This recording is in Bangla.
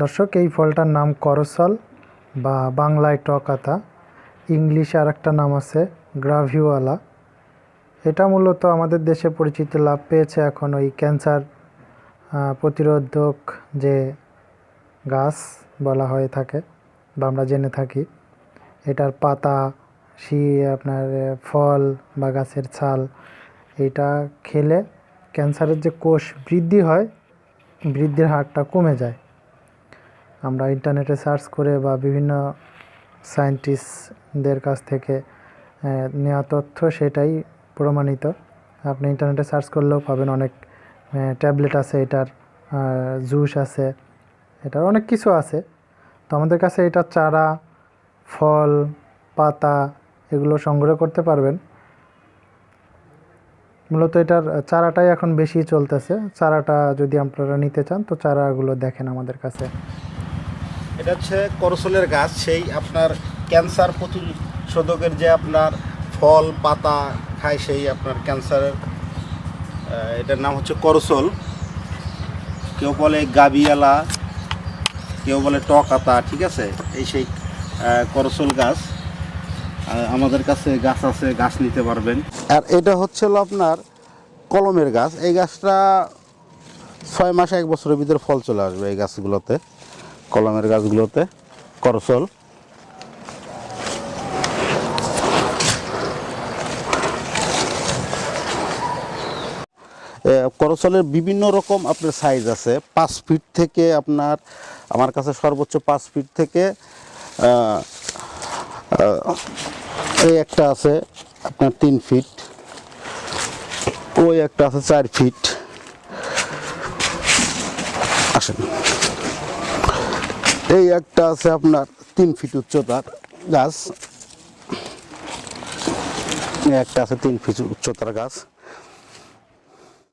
দর্শক, এই ফলটার নাম করসল বা বাংলায় টকাতা। ইংলিশে আর একটা নাম আছে গ্রাভিওয়ালা। এটা মূলত আমাদের দেশে পরিচিতি লাভ পেয়েছে এখন ওই ক্যান্সার প্রতিরোধক যে গাছ বলা হয়ে থাকে বা আমরা জেনে থাকি, এটার পাতা শি আপনার ফল বা গাছের ছাল, এটা খেলে ক্যান্সারের যে কোষ বৃদ্ধি হয়, বৃদ্ধির হারটা কমে যায়। আমরা ইন্টারনেটে সার্চ করে বা বিভিন্ন সায়েন্টিস্টদের কাছ থেকে নেওয়া তথ্য সেটাই প্রমাণিত। আপনি ইন্টারনেটে সার্চ করলেও পাবেন অনেক ট্যাবলেট আছে এটার জুস আছে, এটার অনেক কিছু আছে। তো আমাদের কাছে এটা চারা, ফল, পাতা এগুলো সংগ্রহ করতে পারবেন। মূলত এটার চারাটাই এখন বেশি চলতেছে। চারাটা যদি আপনারা নিতে চান, তো চারাগুলো দেখেন আমাদের কাছে। এটা হচ্ছে করসলের গাছ, সেই আপনার ক্যান্সার প্রতিশোধকের যে আপনার ফল, পাতা খায় সেই আপনার ক্যান্সারের এটার নাম হচ্ছে করসল। কেউ বলে গাবিয়ালা, কেউ বলে টকাতা, ঠিক আছে? এই সেই করসল গাছ। আমাদের কাছে গাছ আছে, গাছ নিতে পারবেন। আর এটা হচ্ছে আপনার কলমের গাছ। এই গাছটা ছয় মাস, এক বছরের ভিতরে ফল চলে আসবে এই গাছগুলোতে। কলমের গাছগুলোতে করসল করসলের বিভিন্ন রকম আপনার সাইজ আছে। পাঁচ ফিট থেকে আপনার, আমার কাছে সর্বোচ্চ পাঁচ ফিট থেকে এই একটা আছে আপনার তিন ফিট ওই একটা আছে চার ফিট আসেন। এই একটা আছে আপনার তিন ফিট উচ্চতার গাছ। একটা আছে তিন ফিট উচ্চতার গাছ।